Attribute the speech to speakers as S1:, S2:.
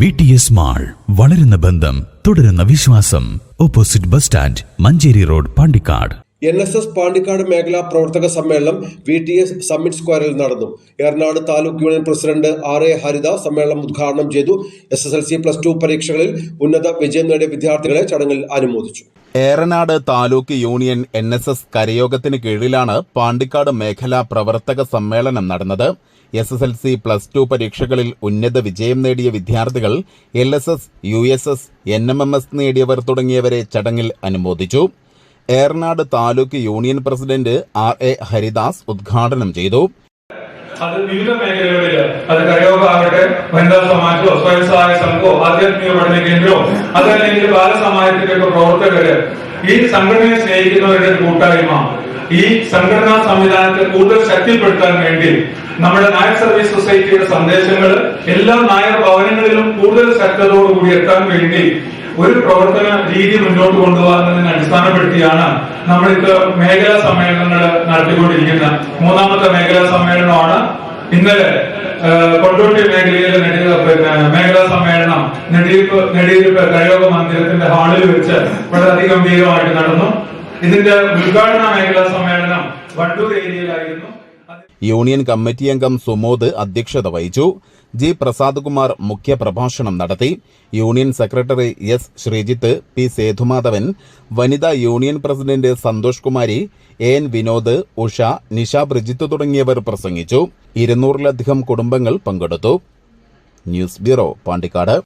S1: V T S mall വളരുന്ന ബന്ധം തുടരുന്ന വിശ്വാസം. Opposite bus stand Manjeri road Pandikkad.
S2: N S S Pandikkad മേഖലാ പ്രവർത്തക സമ്മേളനം വി ടി എസ് സമ്മിറ്റ് സ്ക്വയറിൽ നടന്നു. Eranad taluk union president R A Haritha സമ്മേളനം ഉദ്ഘാടനം ചെയ്തു. S S L C plus two പരീക്ഷകളിൽ ഉന്നത വിജയം നേടിയ വിദ്യാർത്ഥികളെ ചടങ്ങിൽ അനുമോദിച്ചു.
S3: Eranad taluk union N S S കരയോഗത്തിന് കീഴിലാണ് പാണ്ടിക്കാട് മേഖലാ പ്രവർത്തക സമ്മേളനം നടന്നത്. S S L C plus two പരീക്ഷകളിൽ ഉന്നത വിജയം നേടിയ വിദ്യാർത്ഥികൾ L S S U S S N M M S നേടിയവർ തുടങ്ങിയവരെ ചടങ്ങിൽ അനുമോദിച്ചു. Eranad taluk union president R A Haridas ഉദ്ഘാടനം ചെയ്തു.
S4: അത് വിവിധ മേഖലകളിൽ അത് കരയോഗാകട്ടെ വനിതാ സമാജോ സ്വയം സഹായ സംഘമോ ആധ്യാത്മിക പഠന കേന്ദ്രമോ അതല്ലെങ്കിൽ ബാലസമാജത്തിന്റെ പ്രവർത്തകര് ഈ സംഘടനയെ സ്നേഹിക്കുന്നവരുടെ കൂട്ടായ്മ ഈ സംഘടനാ സംവിധാനത്തെ കൂടുതൽ ശക്തിപ്പെടുത്താൻ വേണ്ടി നമ്മുടെ നായർ സർവീസ് സൊസൈറ്റിയുടെ സന്ദേശങ്ങൾ എല്ലാ നായർ ഭവനങ്ങളിലും കൂടുതൽ ശക്തതയോടുകൂടി എത്താൻ വേണ്ടി ഒരു പ്രവർത്തന രീതി മുന്നോട്ട് കൊണ്ടുപോകുന്നതിനെ അടിസ്ഥാനപ്പെടുത്തിയാണ് നമ്മളിപ്പോ മേഖലാ സമ്മേളനങ്ങൾ നടത്തിക്കൊണ്ടിരിക്കുന്നത് മൂന്നാമത്തെ മേഖലാ സമ്മേളനമാണ്. ഇന്നലെ കൊണ്ടോട്ടി മേഖലയിലെ പിന്നെ മേഖലാ സമ്മേളനം നെടിയപ്പ് നെടിയിരുപ്പ് കരയോഗ മന്ദിരത്തിന്റെ ഹാളിൽ വെച്ച് വളരെ അതിഗംഭീരമായിട്ട് നടന്നു. ഇതിന്റെ ഉദ്ഘാടന സമ്മേളനം വണ്ടൂർ ഏരിയയിലായിരുന്നു.
S3: യൂണിയൻ കമ്മിറ്റി അംഗം സുമോദ് അധ്യക്ഷത വഹിച്ചു. ജി പ്രസാദ് കുമാർ മുഖ്യപ്രഭാഷണം നടത്തി. Union secretary S Sreejith P Sethumadhavan വനിതാ union president Santhosh Kumari A N Vinod Usha Nisha Brijith തുടങ്ങിയവർ പ്രസംഗിച്ചു. ഇരുന്നൂറിലധികം കുടുംബങ്ങൾ പങ്കെടുത്തു. News bureau Pandikkad.